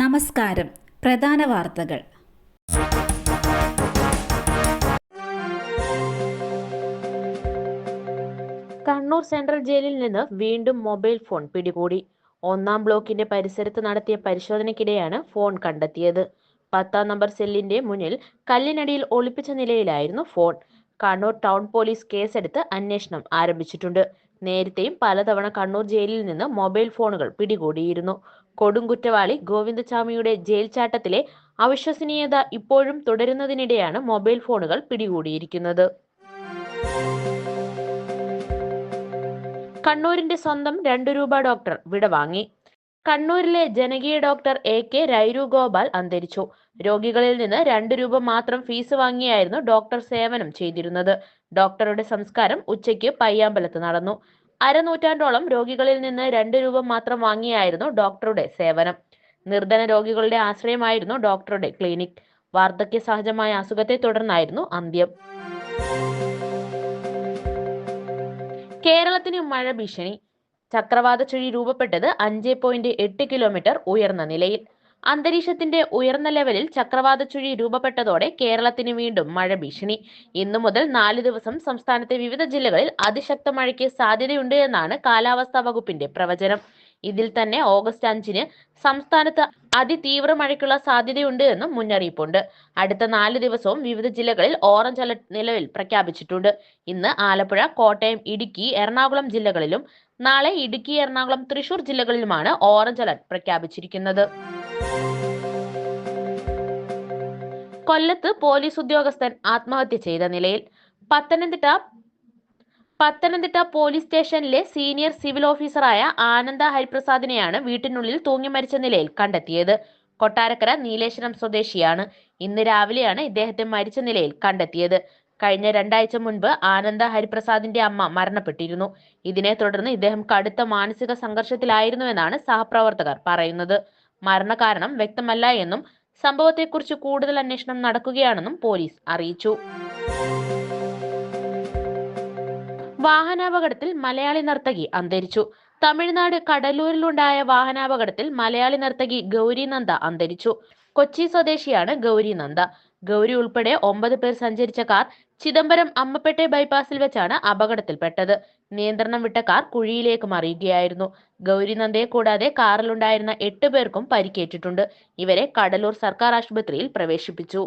നമസ്കാരം. പ്രധാന വാർത്തകൾ. കണ്ണൂർ സെൻട്രൽ ജയിലിൽ നിന്ന് വീണ്ടും മൊബൈൽ ഫോൺ പിടികൂടി. ഒന്നാം ബ്ലോക്കിന്റെ പരിസരത്ത് നടത്തിയ പരിശോധനയ്ക്കിടെയാണ് ഫോൺ കണ്ടെത്തിയത്. പത്താം നമ്പർ സെല്ലിന്റെ മുന്നിൽ കല്ലിനടിയിൽ ഒളിപ്പിച്ച നിലയിലായിരുന്നു ഫോൺ. കണ്ണൂർ ടൗൺ പോലീസ് കേസെടുത്ത് അന്വേഷണം ആരംഭിച്ചിട്ടുണ്ട്. നേരത്തെയും പലതവണ കണ്ണൂർ ജയിലിൽ നിന്ന് മൊബൈൽ ഫോണുകൾ പിടികൂടിയിരുന്നു. കൊടുങ്കുറ്റവാളി ഗോവിന്ദസ്വാമിയുടെ ജയിൽ ചാട്ടത്തിലെ അവിശ്വസനീയത ഇപ്പോഴും തുടരുന്നതിനിടെയാണ് മൊബൈൽ ഫോണുകൾ പിടികൂടിയിരിക്കുന്നത്. കണ്ണൂരിന്റെ സ്വന്തം രണ്ടു രൂപ ഡോക്ടർ വിടവാങ്ങി. കണ്ണൂരിലെ ജനകീയ doctor A K Rairu Gopal അന്തരിച്ചു. രോഗികളിൽ നിന്ന് രണ്ട് രൂപ മാത്രം ഫീസ് വാങ്ങിയായിരുന്നു ഡോക്ടർ സേവനം ചെയ്തിരുന്നത്. ഡോക്ടറുടെ സംസ്കാരം ഉച്ചയ്ക്ക് പയ്യാമ്പലത്ത് നടന്നു. അരനൂറ്റാണ്ടോളം രോഗികളിൽ നിന്ന് രണ്ട് രൂപ മാത്രം വാങ്ങിയായിരുന്നു ഡോക്ടറുടെ സേവനം. നിർധന രോഗികളുടെ ആശ്രയമായിരുന്നു ഡോക്ടറുടെ ക്ലിനിക്. വാർദ്ധക്യ സഹജമായ അസുഖത്തെ തുടർന്നായിരുന്നു അന്ത്യം. കേരളത്തിന് മഴ ഭീഷണി. ചക്രവാത ചുഴി രൂപപ്പെട്ടത് അഞ്ച് പോയിന്റ് എട്ട് കിലോമീറ്റർ ഉയർന്ന നിലയിൽ. അന്തരീക്ഷത്തിന്റെ ഉയർന്ന ലെവലിൽ ചക്രവാത ചുഴി രൂപപ്പെട്ടതോടെ കേരളത്തിന് വീണ്ടും മഴ ഭീഷണി. ഇന്നു മുതൽ നാല് ദിവസം സംസ്ഥാനത്തെ വിവിധ ജില്ലകളിൽ അതിശക്ത മഴയ്ക്ക് സാധ്യതയുണ്ട് എന്നാണ് കാലാവസ്ഥാ വകുപ്പിന്റെ പ്രവചനം. ഇതിൽ തന്നെ ഓഗസ്റ്റ് അഞ്ചിന് സംസ്ഥാനത്ത് അതിതീവ്ര മഴയ്ക്കുള്ള സാധ്യതയുണ്ട് എന്നും മുന്നറിയിപ്പുണ്ട്. അടുത്ത നാല് ദിവസവും വിവിധ ജില്ലകളിൽ ഓറഞ്ച് അലർട്ട് നിലവിൽ പ്രഖ്യാപിച്ചിട്ടുണ്ട്. ഇന്ന് ആലപ്പുഴ കോട്ടയം ഇടുക്കി എറണാകുളം ജില്ലകളിലും നാളെ ഇടുക്കി എറണാകുളം തൃശൂർ ജില്ലകളിലുമാണ് ഓറഞ്ച് അലർട്ട് പ്രഖ്യാപിച്ചിരിക്കുന്നത്. കൊല്ലത്ത് പോലീസ് ഉദ്യോഗസ്ഥൻ ആത്മഹത്യ ചെയ്ത നിലയിൽ പത്തനംതിട്ട പത്തനംതിട്ട പോലീസ് സ്റ്റേഷനിലെ സീനിയർ സിവിൽ ഓഫീസറായ ആനന്ദ ഹരിപ്രസാദിനെയാണ് വീട്ടിനുള്ളിൽ തൂങ്ങി മരിച്ച നിലയിൽ കണ്ടെത്തിയത്. കൊട്ടാരക്കര നീലേശ്വരം സ്വദേശിയാണ്. ഇന്ന് രാവിലെയാണ് ഇദ്ദേഹത്തെ മരിച്ച നിലയിൽ കണ്ടെത്തിയത്. കഴിഞ്ഞ രണ്ടാഴ്ച മുൻപ് ആനന്ദ ഹരിപ്രസാദിന്റെ അമ്മ മരണപ്പെട്ടിരുന്നു. ഇതിനെ തുടർന്ന് ഇദ്ദേഹം കടുത്ത മാനസിക സംഘർഷത്തിലായിരുന്നുവെന്നാണ് സഹപ്രവർത്തകർ പറയുന്നത്. മരണകാരണം വ്യക്തമല്ല എന്നും സംഭവത്തെക്കുറിച്ച് കൂടുതൽ അന്വേഷണം നടക്കുകയാണെന്നും പോലീസ് അറിയിച്ചു. വാഹനാപകടത്തിൽ മലയാളി നർത്തകി അന്തരിച്ചു. തമിഴ്നാട് കടലൂരിലുണ്ടായ വാഹനാപകടത്തിൽ മലയാളി നർത്തകി ഗൗരി നന്ദ അന്തരിച്ചു. കൊച്ചി സ്വദേശിയാണ് ഗൗരി നന്ദ. ഗൗരി ഉൾപ്പെടെ ഒമ്പത് പേർ സഞ്ചരിച്ച കാർ ചിദംബരം അമ്മപ്പെട്ടെ ബൈപ്പാസിൽ വെച്ചാണ് അപകടത്തിൽപ്പെട്ടത്. നിയന്ത്രണം വിട്ട കാർ കുഴിയിലേക്ക് മറിയുകയായിരുന്നു. ഗൗരി നന്ദയെ കൂടാതെ കാറിലുണ്ടായിരുന്ന എട്ട് പേർക്കും പരിക്കേറ്റിട്ടുണ്ട്. ഇവരെ കടലൂർ സർക്കാർ ആശുപത്രിയിൽ പ്രവേശിപ്പിച്ചു.